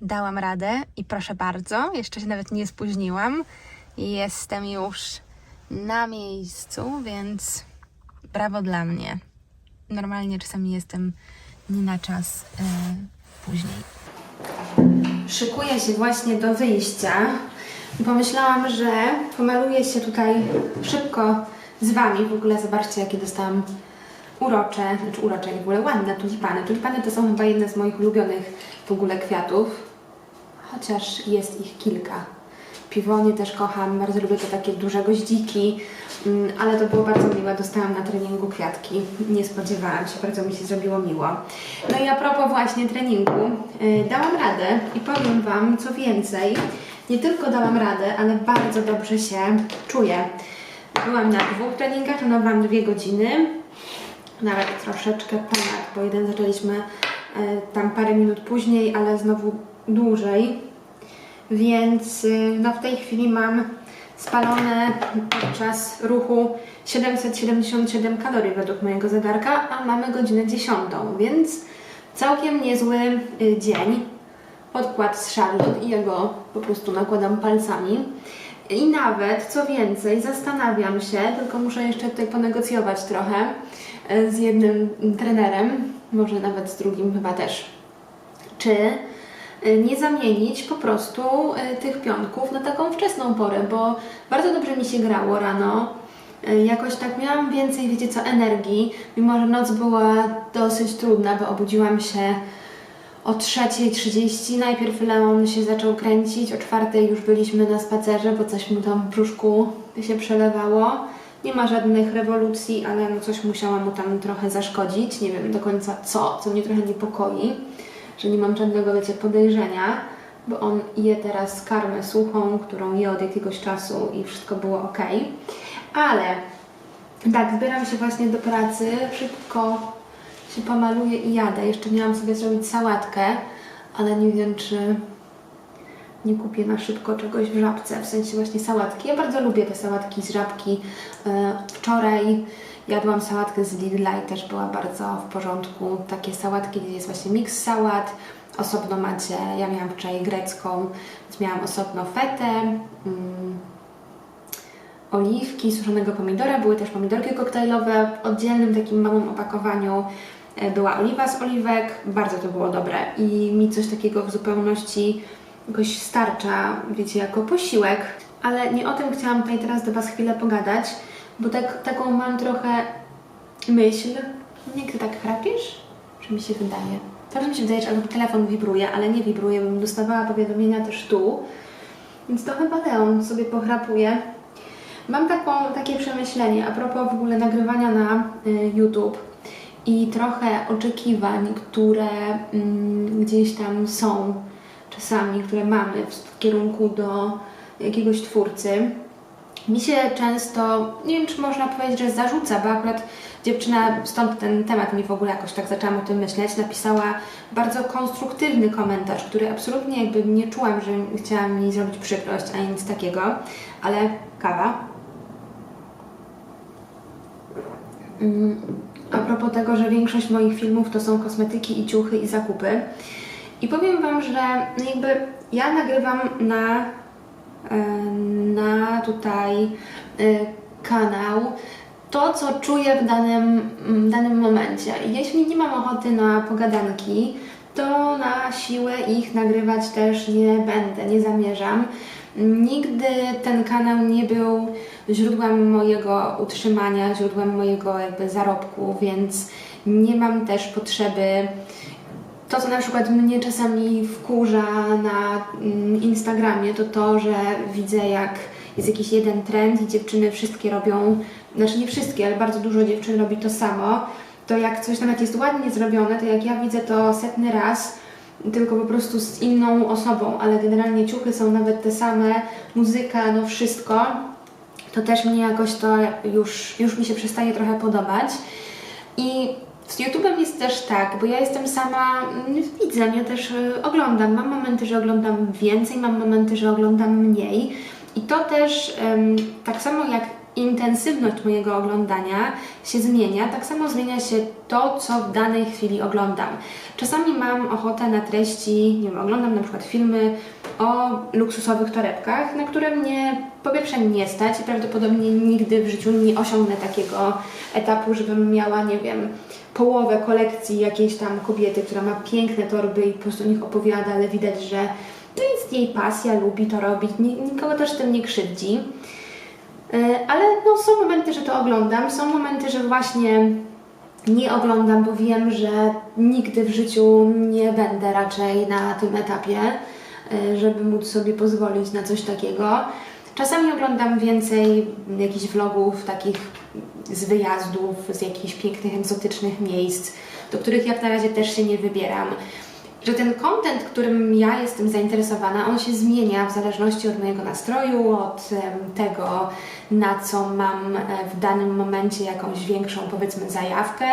dałam radę i proszę bardzo, jeszcze się nawet nie spóźniłam. Jestem już na miejscu, więc brawo dla mnie. Normalnie czasami jestem nie na czas e, później. Szykuję się właśnie do wyjścia. Pomyślałam, że pomaluję się tutaj szybko z Wami. W ogóle zobaczcie, jakie dostałam urocze, znaczy urocze, w ogóle ładne tulipany. Tulipany to są chyba jedne z moich ulubionych w ogóle kwiatów, chociaż jest ich kilka. Piwonie też kocham, bardzo lubię te takie duże goździki, mm, ale to było bardzo miłe. Dostałam na treningu kwiatki, nie spodziewałam się, bardzo mi się zrobiło miło. No i a propos właśnie treningu, yy, dałam radę i powiem Wam co więcej, nie tylko dałam radę, ale bardzo dobrze się czuję. Byłam na dwóch treningach, trenowałam dwie godziny, nawet troszeczkę ponad, bo jeden zaczęliśmy e, tam parę minut później, ale znowu dłużej. Więc y, no w tej chwili mam spalone podczas ruchu 777 kalorii według mojego zegarka, a mamy godzinę 10, więc całkiem niezły y, dzień. Podkład z Charlotte i ja go po prostu nakładam palcami. I nawet, co więcej, zastanawiam się, tylko muszę jeszcze tutaj ponegocjować trochę e, z jednym trenerem, może nawet z drugim chyba też, czy nie zamienić po prostu e, tych piątków na taką wczesną porę, bo bardzo dobrze mi się grało rano. E, Jakoś tak miałam więcej, wiecie co, energii, mimo że noc była dosyć trudna, bo obudziłam się o 3.30 najpierw Leon się zaczął kręcić, o 4.00 już byliśmy na spacerze, bo coś mu tam w brzuszku się przelewało. Nie ma żadnych rewolucji, ale no coś musiała mu tam trochę zaszkodzić. Nie wiem do końca co, co mnie trochę niepokoi, że nie mam żadnego, wiecie, podejrzenia, bo on je teraz karmę suchą, którą je od jakiegoś czasu i wszystko było ok. Ale tak, zbieram się właśnie do pracy, szybko się pomaluję i jadę. Jeszcze miałam sobie zrobić sałatkę, ale nie wiem, czy nie kupię na szybko czegoś w żabce, w sensie właśnie sałatki. Ja bardzo lubię te sałatki z żabki. E, Wczoraj jadłam sałatkę z Lidla i też była bardzo w porządku. Takie sałatki, gdzie jest właśnie miks sałat, osobno macie, ja miałam wczoraj grecką, więc miałam osobno fetę, mm, oliwki, suszonego pomidora, były też pomidorki koktajlowe w oddzielnym takim małym opakowaniu. e, Była oliwa z oliwek, bardzo to było dobre i mi coś takiego w zupełności jakoś starcza, wiecie, jako posiłek. Ale nie o tym chciałam tutaj teraz do Was chwilę pogadać, bo tak, taką mam trochę myśl. Nie, ty tak chrapiesz? Czy mi się wydaje? Zawsze mi się wydaje, że albo telefon wibruje, ale nie wibruje, bym dostawała powiadomienia też tu. Więc to chyba Leon sobie pochrapuje. Mam taką, takie przemyślenie a propos w ogóle nagrywania na y, YouTube i trochę oczekiwań, które mm, gdzieś tam są czasami, które mamy w kierunku do jakiegoś twórcy. Mi się często, nie wiem czy można powiedzieć, że zarzuca, bo akurat dziewczyna, stąd ten temat mi w ogóle jakoś tak zaczęłam o tym myśleć, napisała bardzo konstruktywny komentarz, który absolutnie jakby nie czułam, że chciałam mi zrobić przykrość, ani nic takiego, ale kawa. Mm, A propos tego, że większość moich filmów to są kosmetyki i ciuchy i zakupy. I powiem Wam, że jakby ja nagrywam na, na tutaj e, kanał to, co czuję w danym, w danym momencie. Jeśli nie mam ochoty na pogadanki, to na siłę ich nagrywać też nie będę, nie zamierzam. Nigdy ten kanał nie był źródłem mojego utrzymania, źródłem mojego jakby zarobku, więc nie mam też potrzeby to, co na przykład mnie czasami wkurza na mm, Instagramie, to to, że widzę, jak jest jakiś jeden trend i dziewczyny wszystkie robią, znaczy nie wszystkie, ale bardzo dużo dziewczyn robi to samo. To jak coś nawet jest ładnie zrobione, to jak ja widzę to setny raz, tylko po prostu z inną osobą, ale generalnie ciuchy są nawet te same, muzyka, no wszystko, to też mnie jakoś to już, już mi się przestaje trochę podobać. I z YouTube'em jest też tak, bo ja jestem sama mm, widzem, ja też y, oglądam. Mam momenty, że oglądam więcej, mam momenty, że oglądam mniej. I to też tak samo jak intensywność mojego oglądania się zmienia, tak samo zmienia się to, co w danej chwili oglądam. Czasami mam ochotę na treści, nie wiem, oglądam na przykład filmy o luksusowych torebkach, na które mnie po pierwsze nie stać i prawdopodobnie nigdy w życiu nie osiągnę takiego etapu, żebym miała, nie wiem, połowę kolekcji jakiejś tam kobiety, która ma piękne torby i po prostu o nich opowiada, ale widać, że to jest jej pasja, lubi to robić, ni- nikogo też tym nie krzywdzi. E, Ale no, są momenty, że to oglądam, są momenty, że właśnie nie oglądam, bo wiem, że nigdy w życiu nie będę raczej na tym etapie, żeby móc sobie pozwolić na coś takiego. Czasami oglądam więcej jakichś vlogów takich z wyjazdów, z jakichś pięknych, egzotycznych miejsc, do których jak na razie też się nie wybieram. Że ten content, którym ja jestem zainteresowana, on się zmienia w zależności od mojego nastroju, od tego, na co mam e, w danym momencie jakąś większą, powiedzmy, zajawkę.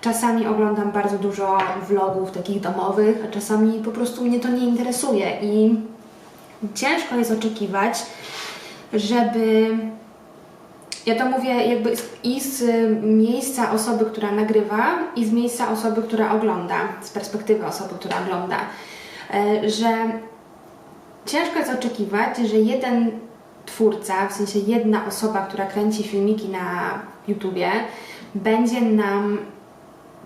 Czasami oglądam bardzo dużo vlogów takich domowych, a czasami po prostu mnie to nie interesuje i ciężko jest oczekiwać, żeby ja to mówię jakby i z y, miejsca osoby, która nagrywa, i z miejsca osoby, która ogląda, z perspektywy osoby, która ogląda, e, że ciężko jest oczekiwać, że jeden twórca, w sensie jedna osoba, która kręci filmiki na YouTubie, będzie nam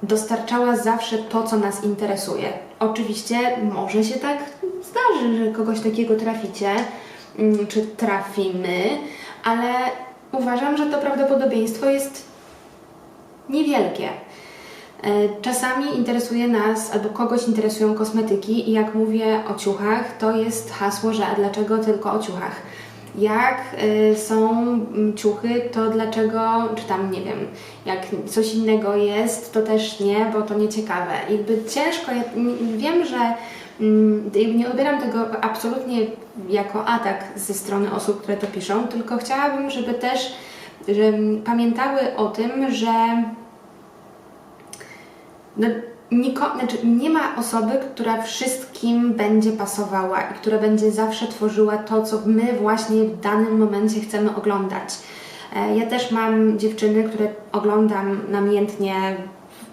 dostarczała zawsze to, co nas interesuje. Oczywiście może się tak zdarzy, że kogoś takiego traficie, mm, czy trafimy, ale uważam, że to prawdopodobieństwo jest niewielkie. E, Czasami interesuje nas albo kogoś interesują kosmetyki i jak mówię o ciuchach, to jest hasło, że a dlaczego tylko o ciuchach? Jak y, są mm, ciuchy, to dlaczego, czy tam nie wiem, jak coś innego jest, to też nie, bo to nieciekawe. Jakby ciężko, ja n- wiem, że mm, nie odbieram tego absolutnie jako atak ze strony osób, które to piszą, tylko chciałabym, żeby też że mm, pamiętały o tym, że no, niko, znaczy nie ma osoby, która wszystkim będzie pasowała i która będzie zawsze tworzyła to, co my właśnie w danym momencie chcemy oglądać. E, Ja też mam dziewczyny, które oglądam namiętnie,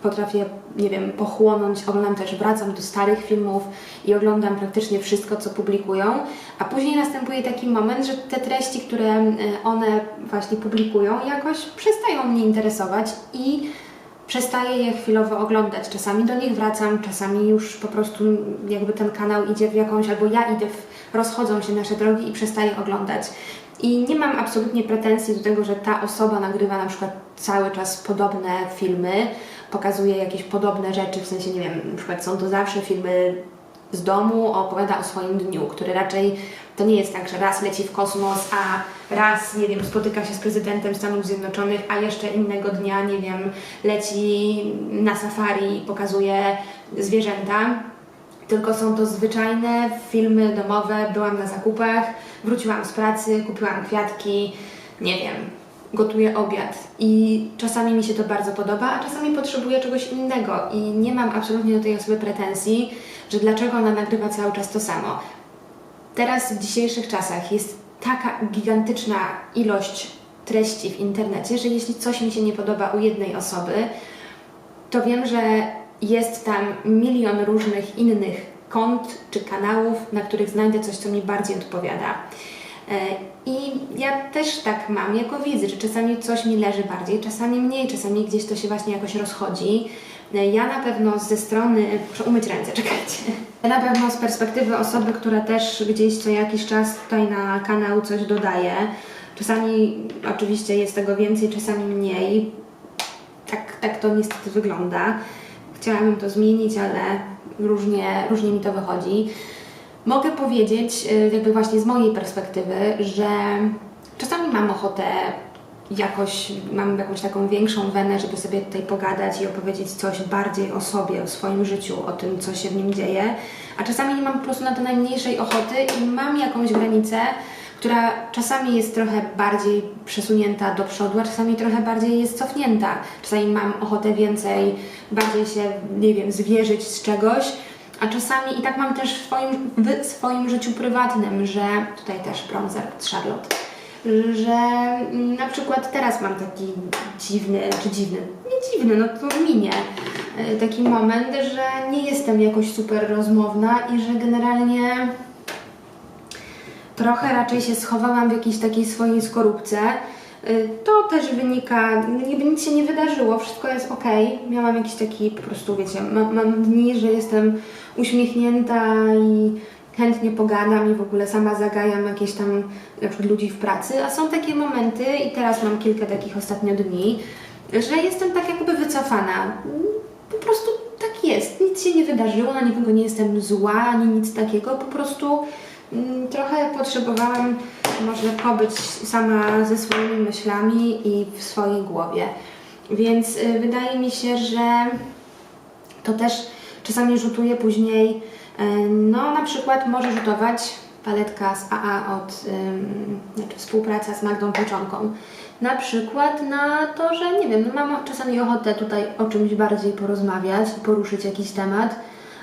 potrafię, nie wiem, pochłonąć, oglądam też, wracam do starych filmów i oglądam praktycznie wszystko, co publikują, a później następuje taki moment, że te treści, które e, one właśnie publikują, jakoś przestają mnie interesować i przestaję je chwilowo oglądać. Czasami do nich wracam, czasami już po prostu jakby ten kanał idzie w jakąś, albo ja idę, w, rozchodzą się nasze drogi i przestaję oglądać. I nie mam absolutnie pretensji do tego, że ta osoba nagrywa na przykład cały czas podobne filmy, pokazuje jakieś podobne rzeczy, w sensie, nie wiem, na przykład są to zawsze filmy z domu, opowiada o swoim dniu, który raczej to nie jest tak, że raz leci w kosmos, a raz, nie wiem, spotyka się z prezydentem Stanów Zjednoczonych, a jeszcze innego dnia, nie wiem, leci na safari i pokazuje zwierzęta. Tylko są to zwyczajne filmy domowe. Byłam na zakupach, wróciłam z pracy, kupiłam kwiatki, nie wiem, gotuję obiad. I czasami mi się to bardzo podoba, a czasami potrzebuję czegoś innego. I nie mam absolutnie do tej osoby pretensji, że dlaczego ona nagrywa cały czas to samo. Teraz w dzisiejszych czasach jest taka gigantyczna ilość treści w internecie, że jeśli coś mi się nie podoba u jednej osoby, to wiem, że jest tam milion różnych innych kont czy kanałów, na których znajdę coś, co mi bardziej odpowiada. E, I ja też tak mam jako widz, że czasami coś mi leży bardziej, czasami mniej, czasami gdzieś to się właśnie jakoś rozchodzi. E, Ja na pewno ze strony, muszę umyć ręce, czekajcie. Ja na pewno z perspektywy osoby, która też gdzieś co jakiś czas tutaj na kanał coś dodaje. Czasami oczywiście jest tego więcej, czasami mniej. Tak, tak to niestety wygląda. Chciałabym to zmienić, ale różnie, różnie mi to wychodzi. Mogę powiedzieć, y, jakby właśnie z mojej perspektywy, że czasami mam ochotę jakoś, mam jakąś taką większą wenę, żeby sobie tutaj pogadać i opowiedzieć coś bardziej o sobie, o swoim życiu, o tym, co się w nim dzieje, a czasami nie mam po prostu na to najmniejszej ochoty i mam jakąś granicę, która czasami jest trochę bardziej przesunięta do przodu, a czasami trochę bardziej jest cofnięta. Czasami mam ochotę więcej, bardziej się, nie wiem, zwierzyć z czegoś, a czasami i tak mam też w swoim, w swoim życiu prywatnym, że tutaj też bronzer od Charlotte, że mm, na przykład teraz mam taki dziwny, czy dziwny, nie dziwny, no to minie, y, taki moment, że nie jestem jakoś super rozmowna i że generalnie trochę raczej się schowałam w jakiejś takiej swojej skorupce. Y, To też wynika, niby nic się nie wydarzyło, wszystko jest ok. Miałam jakiś taki, po prostu wiecie, mam, mam dni, że jestem uśmiechnięta i chętnie pogadam i w ogóle sama zagajam jakieś tam na przykład ludzi w pracy, a są takie momenty i teraz mam kilka takich ostatnio dni, że jestem tak jakby wycofana. Po prostu tak jest, nic się nie wydarzyło, na nikogo nie jestem zła, ani nic takiego, po prostu mm, trochę potrzebowałam może pobyć sama ze swoimi myślami i w swojej głowie. Więc y, wydaje mi się, że to też czasami rzutuje później, e, no na przykład może rzutować paletka z AA od, znaczy współpraca z Magdą Poczonką. Na przykład na to, że nie wiem, no mam czasami ochotę tutaj o czymś bardziej porozmawiać poruszyć jakiś temat,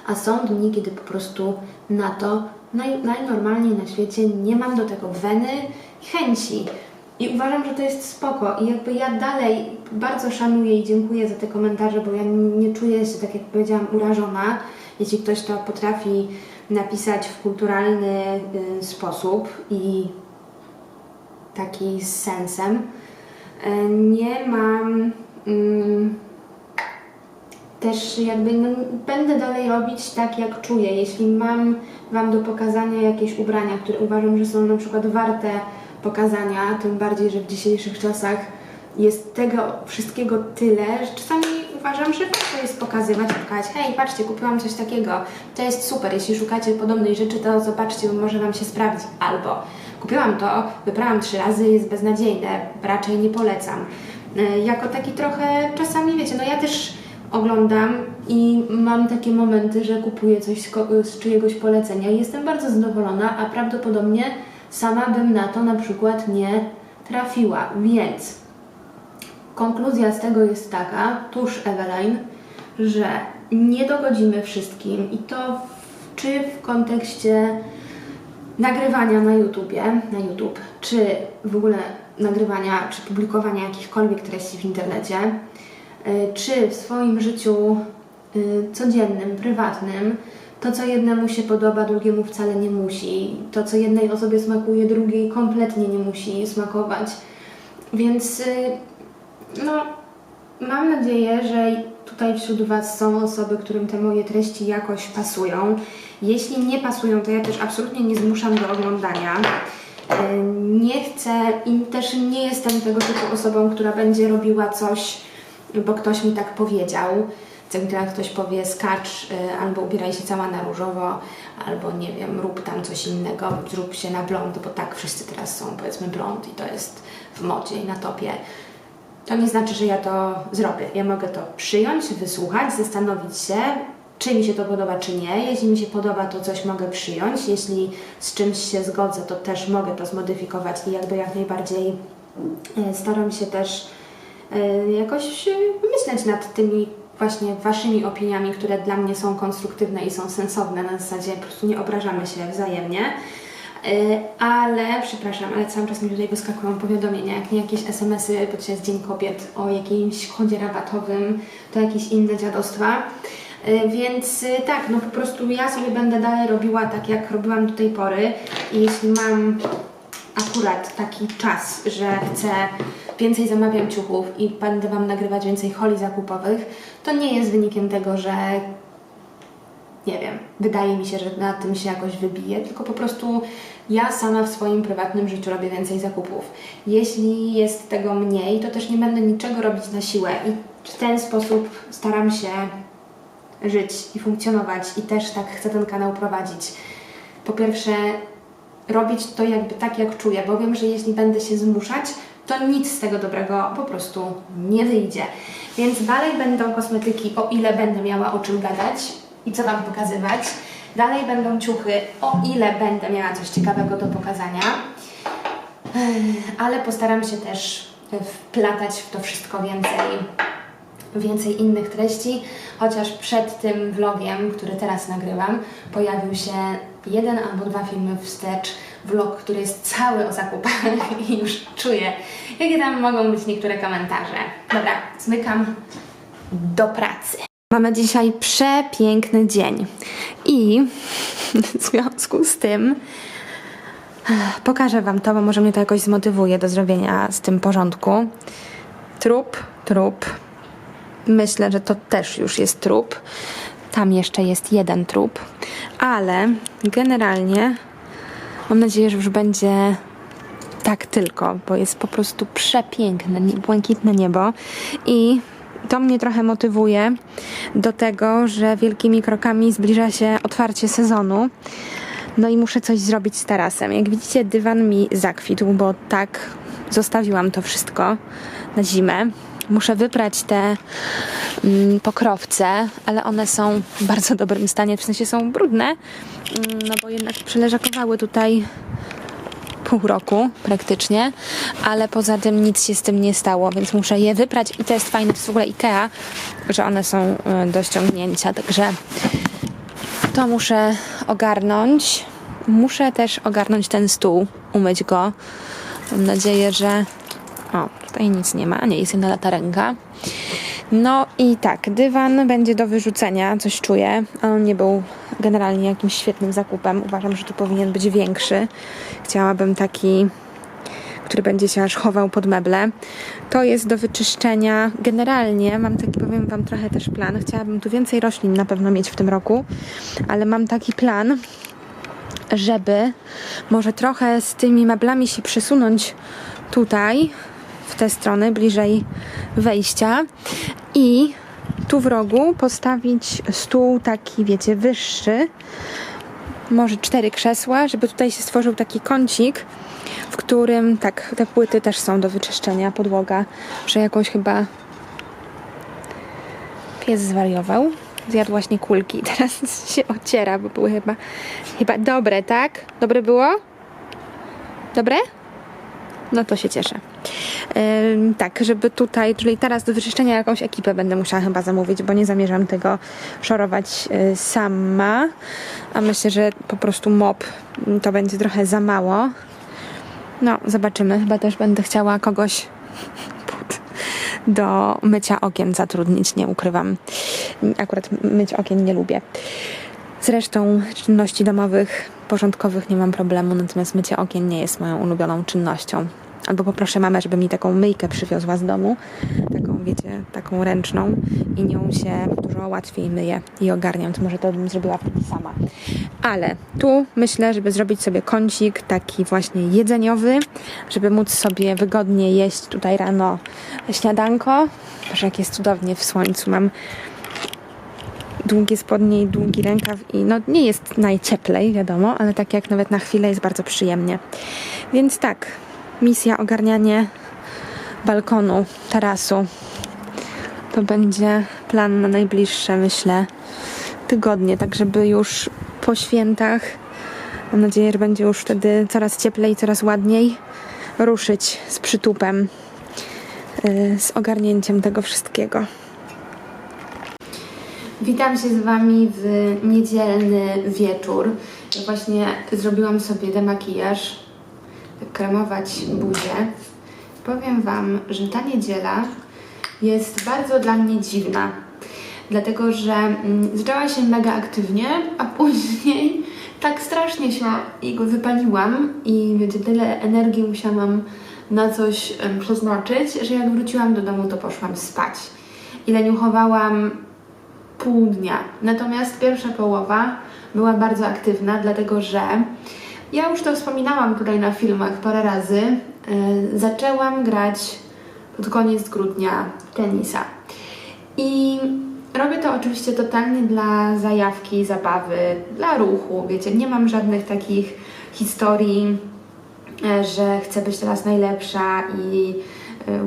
a są dni, kiedy po prostu na to naj, najnormalniej na świecie nie mam do tego weny i chęci. I uważam, że to jest spoko. I jakby ja dalej bardzo szanuję i dziękuję za te komentarze, bo ja nie czuję się, tak jak powiedziałam, urażona, jeśli ktoś to potrafi napisać w kulturalny y, sposób i taki z sensem. E, Nie mam mm, też jakby no, będę dalej robić tak, jak czuję. Jeśli mam Wam do pokazania jakieś ubrania, które uważam, że są na przykład warte pokazania, tym bardziej, że w dzisiejszych czasach jest tego wszystkiego tyle, że czasami uważam, że warto jest pokazywać, pokazać, hej, patrzcie, kupiłam coś takiego, to jest super, jeśli szukacie podobnej rzeczy, to zobaczcie, może Wam się sprawdzi, albo kupiłam to, wybrałam trzy razy, jest beznadziejne, raczej nie polecam. E, Jako taki trochę, czasami wiecie, no ja też oglądam i mam takie momenty, że kupuję coś z, z czyjegoś polecenia i jestem bardzo zadowolona, a prawdopodobnie sama bym na to na przykład nie trafiła, więc konkluzja z tego jest taka, tuż Eveline, że nie dogodzimy wszystkim i to w, czy w kontekście nagrywania na YouTubie, na YouTube, czy w ogóle nagrywania, czy publikowania jakichkolwiek treści w internecie, czy w swoim życiu y, codziennym, prywatnym, to co jednemu się podoba, drugiemu wcale nie musi. To co jednej osobie smakuje, drugiej kompletnie nie musi smakować. Więc y, no, mam nadzieję, że tutaj wśród Was są osoby, którym te moje treści jakoś pasują. Jeśli nie pasują, to ja też absolutnie nie zmuszam do oglądania. Nie chcę i też nie jestem tego typu osobą, która będzie robiła coś, bo ktoś mi tak powiedział. Co teraz ktoś powie, skacz y, albo ubieraj się cała na różowo, albo nie wiem, rób tam coś innego, zrób się na blond, bo tak wszyscy teraz są, powiedzmy, blond i to jest w modzie i na topie. To nie znaczy, że ja to zrobię. Ja mogę to przyjąć, wysłuchać, zastanowić się, czy mi się to podoba, czy nie. Jeśli mi się podoba, to coś mogę przyjąć. Jeśli z czymś się zgodzę, to też mogę to zmodyfikować i jakby jak najbardziej e, staram się też jakoś e, myśleć nad tymi właśnie Waszymi opiniami, które dla mnie są konstruktywne i są sensowne. Na zasadzie po prostu nie obrażamy się wzajemnie. E, Ale, przepraszam, ale cały czas mi tutaj wyskakują powiadomienia, jak nie jakieś SMS-y, jest Dzień Kobiet, o jakimś kodzie rabatowym, to jakieś inne dziadostwa. E, Więc e, tak, no po prostu ja sobie będę dalej robiła tak, jak robiłam do tej pory i jeśli mam akurat taki czas, że chcę więcej zamawiam ciuchów i będę Wam nagrywać więcej holi zakupowych, to nie jest wynikiem tego, że nie wiem, wydaje mi się, że na tym się jakoś wybije, tylko po prostu ja sama w swoim prywatnym życiu robię więcej zakupów. Jeśli jest tego mniej, to też nie będę niczego robić na siłę i w ten sposób staram się żyć i funkcjonować i też tak chcę ten kanał prowadzić. Po pierwsze, robić to jakby tak, jak czuję, bo wiem, że jeśli będę się zmuszać, to nic z tego dobrego po prostu nie wyjdzie. Więc dalej będą kosmetyki, o ile będę miała o czym gadać i co Wam pokazywać. Dalej będą ciuchy, o ile będę miała coś ciekawego do pokazania. Ale postaram się też wplatać w to wszystko więcej więcej innych treści, chociaż przed tym vlogiem, który teraz nagrywam, pojawił się jeden albo dwa filmy wstecz, vlog, który jest cały o zakupach i już czuję, jakie tam mogą być niektóre komentarze. Dobra, zmykam do pracy. Mamy dzisiaj przepiękny dzień i w związku z tym pokażę Wam to, bo może mnie to jakoś zmotywuje do zrobienia z tym porządku. Trup, trup. Myślę, że to też już jest trup. Tam jeszcze jest jeden trup, ale generalnie mam nadzieję, że już będzie tak tylko, bo jest po prostu przepiękne, błękitne niebo i to mnie trochę motywuje do tego, że wielkimi krokami zbliża się otwarcie sezonu. No i muszę coś zrobić z tarasem. Jak widzicie, dywan mi zakwitł, bo tak zostawiłam to wszystko na zimę. Muszę wyprać te mm, pokrowce, ale one są w bardzo dobrym stanie, w sensie są brudne, mm, no bo jednak przeleżakowały tutaj pół roku praktycznie, ale poza tym nic się z tym nie stało, więc muszę je wyprać i to jest fajne, to jest w ogóle Ikea, że one są y, do ściągnięcia, także to muszę ogarnąć. Muszę też ogarnąć ten stół, umyć go. Mam nadzieję, że. O, tutaj nic nie ma, nie jest jedna latarenka. No i tak, dywan będzie do wyrzucenia, coś czuję. On nie był generalnie jakimś świetnym zakupem. Uważam, że tu powinien być większy. Chciałabym taki który będzie się aż chował pod meble. To jest do wyczyszczenia. Generalnie mam taki, powiem Wam trochę też plan. Chciałabym tu więcej roślin na pewno mieć w tym roku, ale mam taki plan, żeby może trochę z tymi meblami się przesunąć tutaj, w tę stronę, bliżej wejścia i tu w rogu postawić stół taki, wiecie, wyższy, może cztery krzesła, żeby tutaj się stworzył taki kącik, w którym tak, te płyty też są do wyczyszczenia, podłoga, że jakąś chyba pies zwariował. Zjadł właśnie kulki i teraz się ociera, bo były chyba, chyba dobre, tak? Dobre było? Dobre? No to się cieszę. Tak, żeby tutaj, czyli teraz do wyczyszczenia jakąś ekipę będę musiała chyba zamówić, bo nie zamierzam tego szorować y, sama. A myślę, że po prostu mop to będzie trochę za mało. No, zobaczymy. Chyba też będę chciała kogoś do mycia okien zatrudnić, nie ukrywam. Akurat myć okien nie lubię. Zresztą czynności domowych, porządkowych nie mam problemu, natomiast mycie okien nie jest moją ulubioną czynnością. Albo poproszę mamę, żeby mi taką myjkę przywiozła z domu, taką, wiecie, taką ręczną i nią się dużo łatwiej myję i ogarniam, to może to bym zrobiła wtedy sama. Ale tu myślę, żeby zrobić sobie kącik taki właśnie jedzeniowy, żeby móc sobie wygodnie jeść tutaj rano śniadanko. Proszę, jak jest cudownie w słońcu. Mam długie spodnie i długi rękaw i no nie jest najcieplej, wiadomo, ale tak jak nawet na chwilę jest bardzo przyjemnie. Więc tak, misja ogarnianie balkonu, tarasu. To będzie plan na najbliższe, myślę, tygodnie, tak żeby już po świętach, mam nadzieję, że będzie już wtedy coraz cieplej, coraz ładniej, ruszyć z przytupem, yy, z ogarnięciem tego wszystkiego. Witam się z Wami w niedzielny wieczór. Właśnie zrobiłam sobie demakijaż, tak kremować buzię. Powiem Wam, że ta niedziela jest bardzo dla mnie dziwna, dlatego że mm, zaczęła się mega aktywnie, a później tak strasznie się wypaliłam i wiecie, tyle energii musiałam na coś przeznaczyć, że jak wróciłam do domu, to poszłam spać. I leniuchowałam pół dnia. Natomiast pierwsza połowa była bardzo aktywna, dlatego że ja już to wspominałam tutaj na filmach parę razy. Yy, zaczęłam grać pod koniec grudnia tenisa. I robię to oczywiście totalnie dla zajawki, zabawy, dla ruchu. Wiecie, nie mam żadnych takich historii, e, że chcę być teraz najlepsza i e,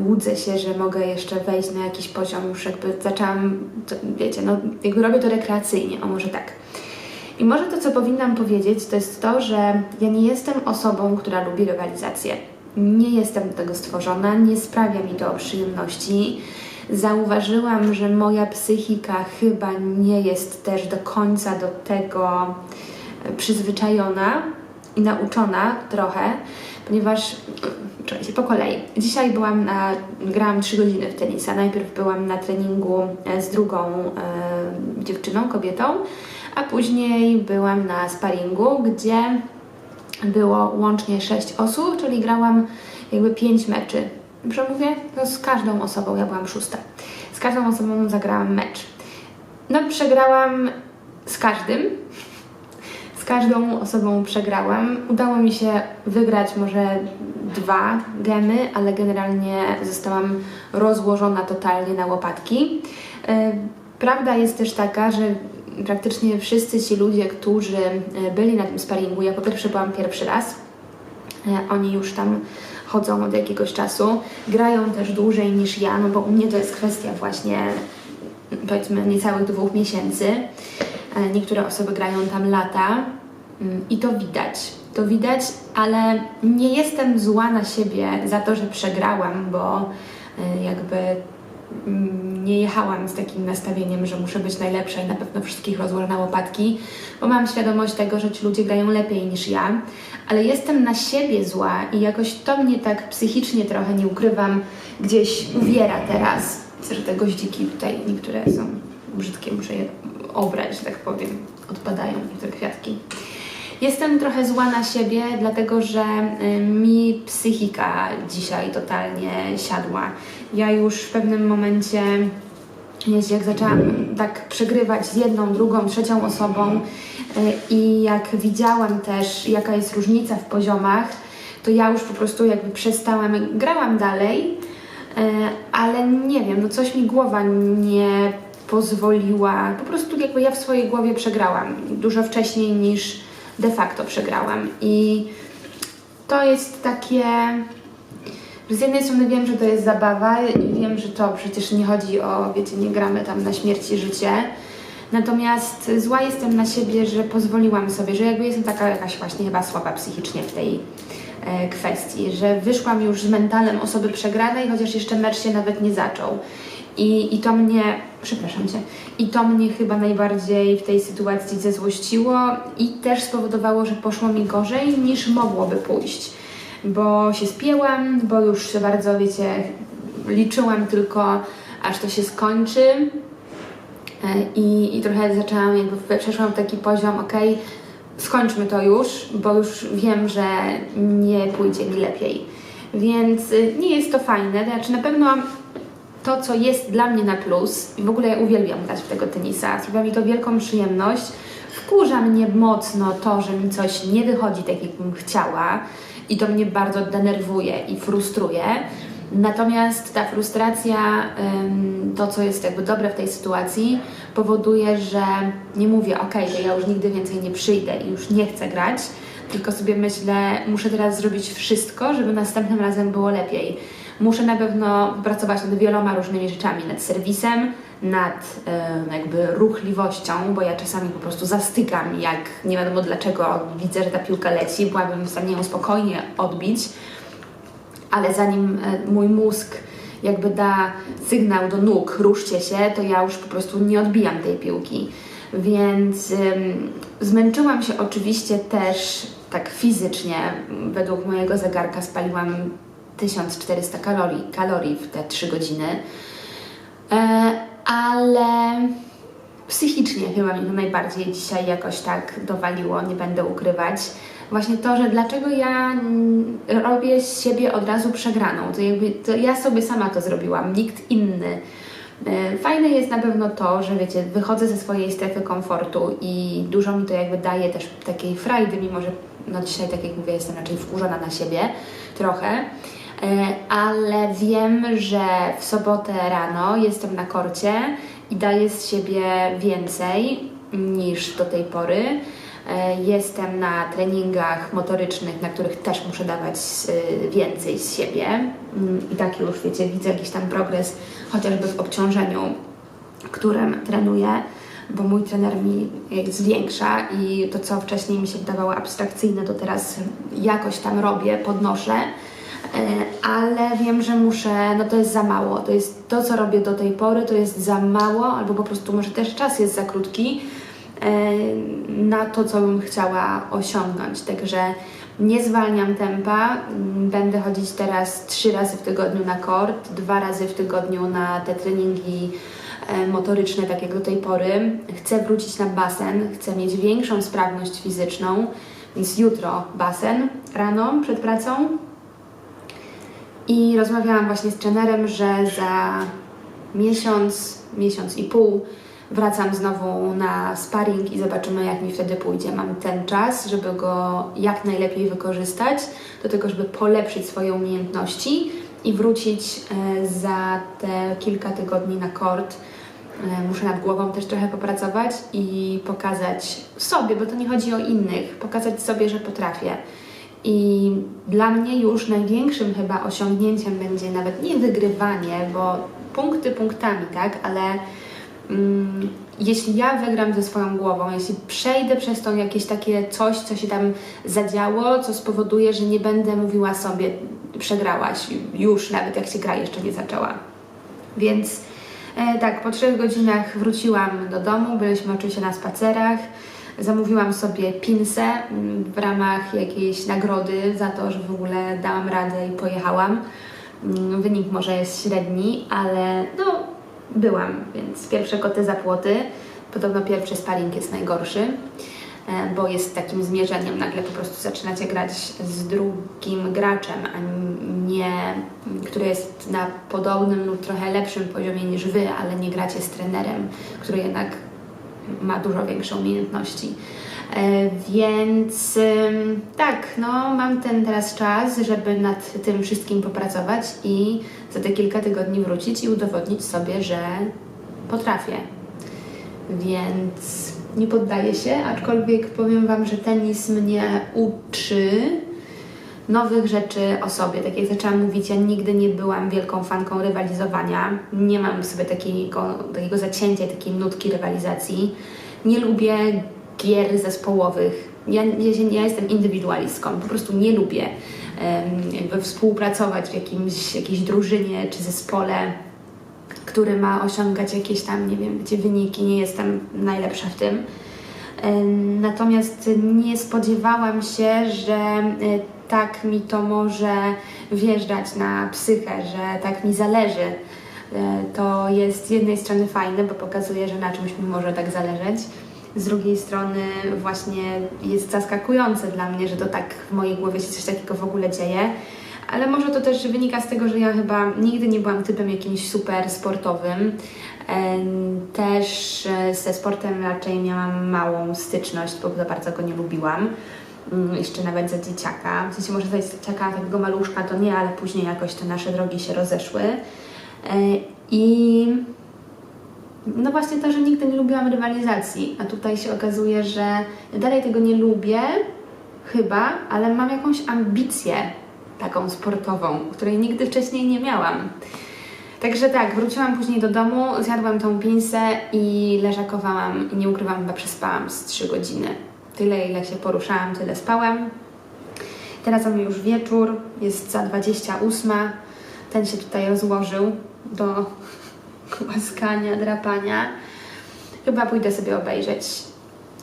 łudzę się, że mogę jeszcze wejść na jakiś poziom. Już jakby zaczęłam, wiecie, no jakby robię to rekreacyjnie, o może tak. I może to, co powinnam powiedzieć, to jest to, że ja nie jestem osobą, która lubi rywalizację. Nie jestem do tego stworzona, nie sprawia mi to przyjemności. Zauważyłam, że moja psychika chyba nie jest też do końca do tego przyzwyczajona i nauczona trochę, ponieważ po kolei. Dzisiaj byłam na, grałam 3 godziny w tenisa. Najpierw byłam na treningu e, z drugą e, dziewczyną, kobietą, a później byłam na sparingu, gdzie było łącznie 6 osób, czyli grałam jakby 5 meczy. Dobrze mówię? No z każdą osobą, ja byłam szósta. Z każdą osobą zagrałam mecz. No przegrałam z każdym, każdą osobą przegrałam. Udało mi się wygrać może dwa gemy, ale generalnie zostałam rozłożona totalnie na łopatki. E, Prawda jest też taka, że praktycznie wszyscy ci ludzie, którzy e, byli na tym sparingu, ja po pierwsze byłam pierwszy raz, E, Oni już tam chodzą od jakiegoś czasu, grają też dłużej niż ja, no bo u mnie to jest kwestia właśnie powiedzmy niecałych dwóch miesięcy. Niektóre osoby grają tam lata i to widać. To widać, ale nie jestem zła na siebie za to, że przegrałam, bo e, jakby mm, nie jechałam z takim nastawieniem, że muszę być najlepsza i na pewno wszystkich rozłożę na łopatki, bo mam świadomość tego, że ci ludzie grają lepiej niż ja, ale jestem na siebie zła i jakoś to mnie tak psychicznie trochę, nie ukrywam, gdzieś uwiera teraz, że te goździki tutaj niektóre są brzydkie, muszę je obrać, że tak powiem, odpadają te kwiatki. Jestem trochę zła na siebie, dlatego że y, mi psychika dzisiaj totalnie siadła. Ja już w pewnym momencie, jak zaczęłam tak przegrywać z jedną, drugą, trzecią osobą y, i jak widziałam też, jaka jest różnica w poziomach, to ja już po prostu jakby przestałam, grałam dalej, y, ale nie wiem, no coś mi głowa nie pozwoliła, po prostu jakby ja w swojej głowie przegrałam dużo wcześniej niż de facto przegrałam i to jest takie z jednej strony wiem, że to jest zabawa i wiem, że to przecież nie chodzi o, wiecie, nie gramy tam na śmierć i życie. Natomiast zła jestem na siebie, że pozwoliłam sobie, że jakby jestem taka jakaś właśnie chyba słaba psychicznie w tej e, kwestii, że wyszłam już z mentalem osoby przegranej, chociaż jeszcze mecz się nawet nie zaczął. I, I to mnie, przepraszam cię, i to mnie chyba najbardziej w tej sytuacji zezłościło i też spowodowało, że poszło mi gorzej niż mogłoby pójść. Bo się spięłam, bo już się bardzo, wiecie, liczyłam tylko, aż to się skończy. E, I, I trochę zaczęłam, jakby przeszłam taki poziom, ok, skończmy to już, bo już wiem, że nie pójdzie mi lepiej. Więc y, nie jest to fajne, znaczy na pewno to, co jest dla mnie na plus, i w ogóle ja uwielbiam grać w tego tenisa, sprawia mi to wielką przyjemność. Wkurza mnie mocno to, że mi coś nie wychodzi tak, jakbym chciała, i to mnie bardzo denerwuje i frustruje. Natomiast ta frustracja, to co jest jakby dobre w tej sytuacji, powoduje, że nie mówię, ok, to ja już nigdy więcej nie przyjdę i już nie chcę grać, tylko sobie myślę, muszę teraz zrobić wszystko, żeby następnym razem było lepiej. Muszę na pewno pracować nad wieloma różnymi rzeczami, nad serwisem, nad e, jakby ruchliwością, bo ja czasami po prostu zastykam, jak nie wiadomo dlaczego widzę, że ta piłka leci, byłabym w stanie ją spokojnie odbić, ale zanim e, mój mózg jakby da sygnał do nóg, ruszcie się, to ja już po prostu nie odbijam tej piłki. Więc ym, zmęczyłam się oczywiście też tak fizycznie. Według mojego zegarka spaliłam 1400 kalorii, kalorii w te 3 godziny. E, ale psychicznie chyba mi to najbardziej dzisiaj jakoś tak dowaliło, nie będę ukrywać. Właśnie to, że dlaczego ja robię z siebie od razu przegraną, to jakby to ja sobie sama to zrobiłam, nikt inny. E, Fajne jest na pewno to, że wiecie, wychodzę ze swojej strefy komfortu i dużo mi to jakby daje też takiej frajdy, mimo że no dzisiaj, tak jak mówię, jestem raczej wkurzona na siebie trochę, ale wiem, że w sobotę rano jestem na korcie i daję z siebie więcej niż do tej pory. E, Jestem na treningach motorycznych, na których też muszę dawać y, więcej z siebie. Mm, I tak już, wiecie, widzę jakiś tam progres, chociażby w obciążeniu, którym trenuję, bo mój trener mi zwiększa i to, co wcześniej mi się wydawało abstrakcyjne, to teraz jakoś tam robię, podnoszę. E, ale wiem, że muszę, no to jest za mało. To jest to, co robię do tej pory, to jest za mało, albo po prostu może też czas jest za krótki, e, na to, co bym chciała osiągnąć. Także nie zwalniam tempa. Będę chodzić teraz trzy razy w tygodniu na kort, dwa razy w tygodniu na te treningi e, motoryczne, tak jak do tej pory. Chcę wrócić na basen, chcę mieć większą sprawność fizyczną, więc jutro basen rano przed pracą. I rozmawiałam właśnie z trenerem, że za miesiąc, miesiąc i pół wracam znowu na sparring i zobaczymy, jak mi wtedy pójdzie. Mam ten czas, żeby go jak najlepiej wykorzystać, do tego, żeby polepszyć swoje umiejętności i wrócić e, za te kilka tygodni na kort. E, Muszę nad głową też trochę popracować i pokazać sobie, bo to nie chodzi o innych, pokazać sobie, że potrafię. I dla mnie już największym chyba osiągnięciem będzie nawet nie wygrywanie, bo punkty punktami, tak, ale mm, jeśli ja wygram ze swoją głową, jeśli przejdę przez to jakieś takie coś, co się tam zadziało, co spowoduje, że nie będę mówiła sobie, przegrałaś już, nawet jak się gra jeszcze nie zaczęła. Więc e, tak, po trzech godzinach wróciłam do domu, byliśmy oczywiście na spacerach. Zamówiłam sobie pinsę mm, w ramach jakiejś nagrody za to, że w ogóle dałam radę i pojechałam. Mm, Wynik może jest średni, ale no byłam, więc pierwsze koty za płoty. Podobno pierwszy sparring jest najgorszy, e, bo jest takim zmierzeniem. Nagle po prostu zaczynacie grać z drugim graczem, a nie, który jest na podobnym lub trochę lepszym poziomie niż wy, ale nie gracie z trenerem, który jednak ma dużo większe umiejętności. E, Więc tak, no mam ten teraz czas, żeby nad tym wszystkim popracować i za te kilka tygodni wrócić i udowodnić sobie, że potrafię. Więc nie poddaję się, aczkolwiek powiem Wam, że tenis mnie uczy nowych rzeczy o sobie. Tak jak zaczęłam mówić, ja nigdy nie byłam wielką fanką rywalizowania. Nie mam sobie takiego, takiego zacięcia, takiej nutki rywalizacji. Nie lubię gier zespołowych. Ja, ja, się- ja jestem indywidualistką, po prostu nie lubię jakby współpracować w jakimś, jakiejś drużynie czy zespole, który ma osiągać jakieś tam, nie wiem, wiecie, wyniki. Nie jestem najlepsza w tym. Natomiast nie spodziewałam się, że e, tak mi to może wjeżdżać na psychę, że tak mi zależy. E, To jest z jednej strony fajne, bo pokazuje, że na czymś mi może tak zależeć. Z drugiej strony właśnie jest zaskakujące dla mnie, że to tak w mojej głowie się coś takiego w ogóle dzieje. Ale może to też wynika z tego, że ja chyba nigdy nie byłam typem jakimś super sportowym. Em, Też e, ze sportem raczej miałam małą styczność, bo za bardzo go nie lubiłam. Mm, Jeszcze nawet za dzieciaka. W sensie może za dzieciaka, takiego maluszka to nie, ale później jakoś te nasze drogi się rozeszły. E, I no właśnie to, że nigdy nie lubiłam rywalizacji, a tutaj się okazuje, że dalej tego nie lubię, chyba, ale mam jakąś ambicję taką sportową, której nigdy wcześniej nie miałam. Także tak, wróciłam później do domu, zjadłam tą pinsę i leżakowałam i nie ukrywam, chyba przespałam z 3 godziny. Tyle, ile się poruszałam, tyle spałam. Teraz mamy już wieczór, jest za 28. Ten się tutaj rozłożył do głaskania, drapania. Chyba pójdę sobie obejrzeć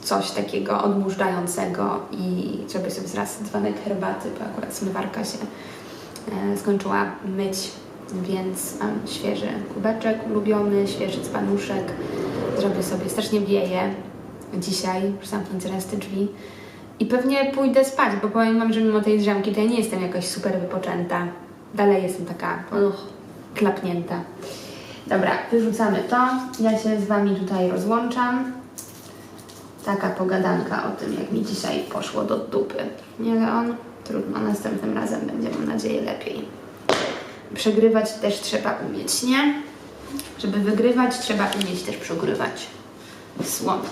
coś takiego odmurzającego i zrobię sobie zaraz dzwonek herbaty, bo akurat zmywarka się e, skończyła myć, więc mam świeży kubeczek ulubiony, świeży dzbanuszek. Zrobię sobie, strasznie wieje dzisiaj, zamknąć zaraz te drzwi. I pewnie pójdę spać, bo powiem Wam, że mimo tej drzemki to ja nie jestem jakoś super wypoczęta. Dalej jestem taka uch, klapnięta. Dobra, wyrzucamy to. Ja się z Wami tutaj rozłączam. Taka pogadanka o tym, jak mi dzisiaj poszło do dupy. Nie Leon? Trudno, następnym razem będzie, mam nadzieję, lepiej. Przegrywać też trzeba umieć, nie? Żeby wygrywać, trzeba umieć też przegrywać. Słono.